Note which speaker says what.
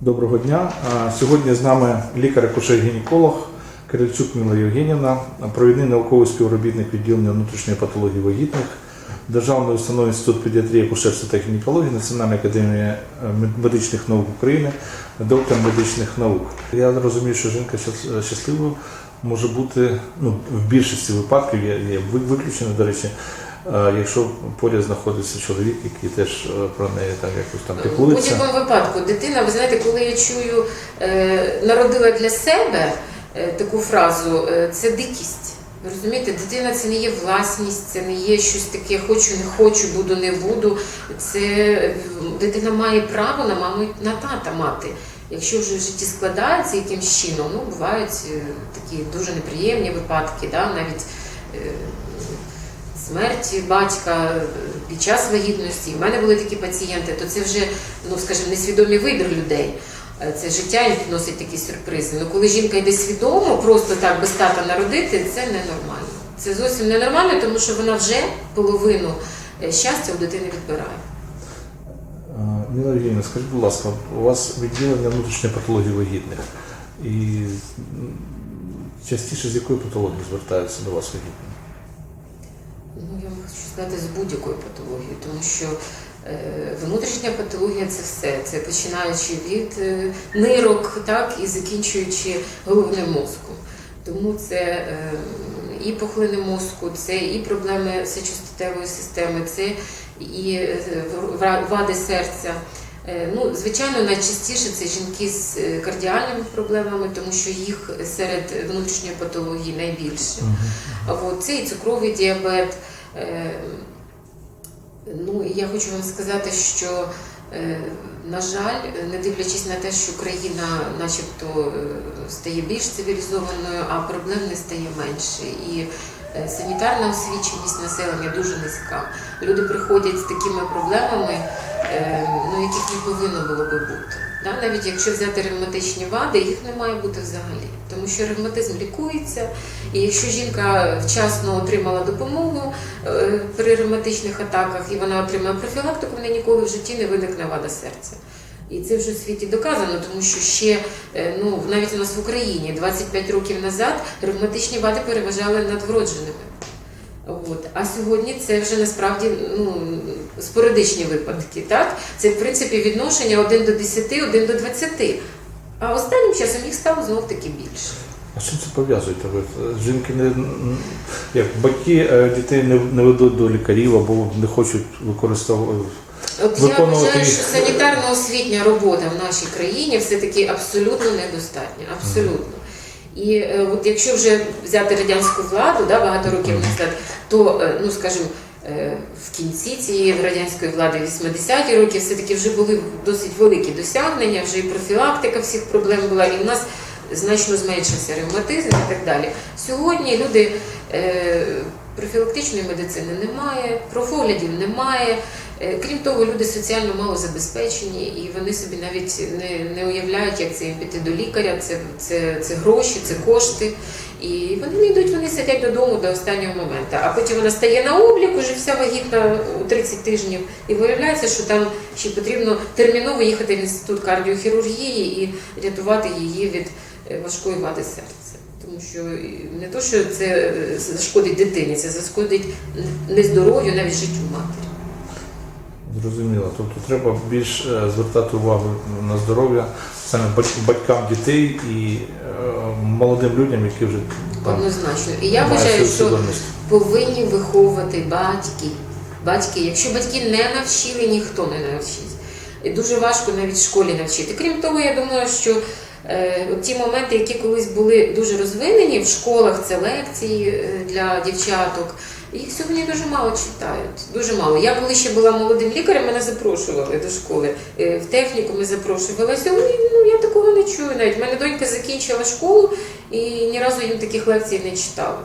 Speaker 1: Доброго дня. Сьогодні з нами лікар-акушер-гінеколог Кирильчук Міла Євгенівна, провідний науковий співробітник відділення внутрішньої патології вагітних, Державної установи Інститут педіатрії, акушерства та гінекології, Національної академії е, медичних наук України, доктор медичних наук. Я розумію, що жінка щас- щасливою може бути ну, в більшості випадків, є, є ви- виключення, до речі, е, якщо поряд знаходиться чоловік, який теж е, про неї так якось там піклується.
Speaker 2: будь-якому випадку дитина, ви знаєте, коли я чую е, народила для себе е, таку фразу, е, це дикість. Розумієте, дитина це не є власність, це не є щось таке хочу, не хочу, буду, не буду. Це е, дитина має право на маму на тата мати. Якщо вже в житті складається якимсь чином, ну бувають е, такі дуже неприємні випадки, да, навіть е, смерті батька е, під час вагітності. У мене були такі пацієнти, то це вже, ну скажімо, несвідомий вибір людей. Е, Це життя їм такі сюрпризи. Ну коли жінка йде свідомо, просто так без тата народити, це ненормально. Це зовсім ненормально, тому що вона вже половину е, щастя у дитини відбирає.
Speaker 1: Ніна Євгенівна, скажіть, будь ласка, у вас відділення внутрішньої патології вагітних. І частіше з якої патології звертаються до вас вагітні?
Speaker 2: Ну, я хочу сказати з будь-якою патологією, тому що е, внутрішня патологія це все. Це починаючи від е, нирок, так і закінчуючи головним мозком. Тому це е, і пухлини мозку, це і проблеми сечостатевої системи, це і вади серця. Е, Ну, звичайно, найчастіше це жінки з е, кардіальними проблемами, тому що їх серед внутрішньої патології найбільше. От, це і цукровий діабет. Е, Ну, і я хочу вам сказати, що, на жаль, не дивлячись на те, що країна начебто стає більш цивілізованою, а проблем не стає менше. І санітарна освіченість населення дуже низька. Люди приходять з такими проблемами, е, ну, яких не повинно було би бути. Навіть якщо взяти ревматичні вади, їх не має бути взагалі, тому що ревматизм лікується, і якщо жінка вчасно отримала допомогу е, при ревматичних атаках і вона отримає профілактику, в неї ніколи в житті не виникне вада серця. І це вже в світі доказано, тому що ще е, ну навіть у нас в Україні 25 років назад ревматичні вади переважали над вродженими. От. А сьогодні це вже насправді ну, спорадичні випадки. Так? Це в принципі відношення 1 до 10, 1 до 20. А останнім часом їх стало знов таки більше.
Speaker 1: А чим це пов'язуєте ви? Жінки не як батьки е, дітей не, не ведуть до лікарів або не хочуть використовувати.
Speaker 2: От я вважаю, що санітарно-освітня робота в нашій країні все-таки абсолютно недостатня. Абсолютно. І е, от якщо вже взяти радянську владу да, багато років назад, то, е, ну скажімо, е, в кінці цієї радянської влади, 80-ті роки, все-таки вже були досить великі досягнення, вже і профілактика всіх проблем була, і в нас значно зменшився ревматизм і так далі. Сьогодні люди профілактичної медицини немає, профоглядів немає. Е, Крім того, люди соціально мало забезпечені, і вони собі навіть не, не уявляють, як це їм піти до лікаря. Це, це, це гроші, це кошти. І вони не йдуть, вони сидять додому до останнього моменту. А потім вона стає на облік, уже вся вагітна у 30 тижнів, і виявляється, що там ще потрібно терміново їхати в інститут кардіохірургії і рятувати її від е, важкої вади серця. Тому що не то, що це е, зашкодить дитині, це зашкодить нездоров'ю, навіть життю матері.
Speaker 1: Зрозуміло. Тобто треба більш е, звертати увагу на здоров'я саме бать- батькам дітей і е, молодим людям, які вже там
Speaker 2: Однозначно. І я вважаю, що повинні виховувати батьки. Батьки, якщо батьки не навчили, ніхто не навчить. І дуже важко навіть в школі навчити. Крім того, я думаю, що ті моменти, які колись були дуже розвинені в школах, це лекції е, для дівчаток. Їх сьогодні дуже мало читають. Дуже мало. Я коли ще була молодим лікарем, мене запрошували до школи. Е, В техніку ми запрошували. Сьогодні ну, я такого не чую навіть. У мене донька закінчила школу і ні разу їм таких лекцій не читала.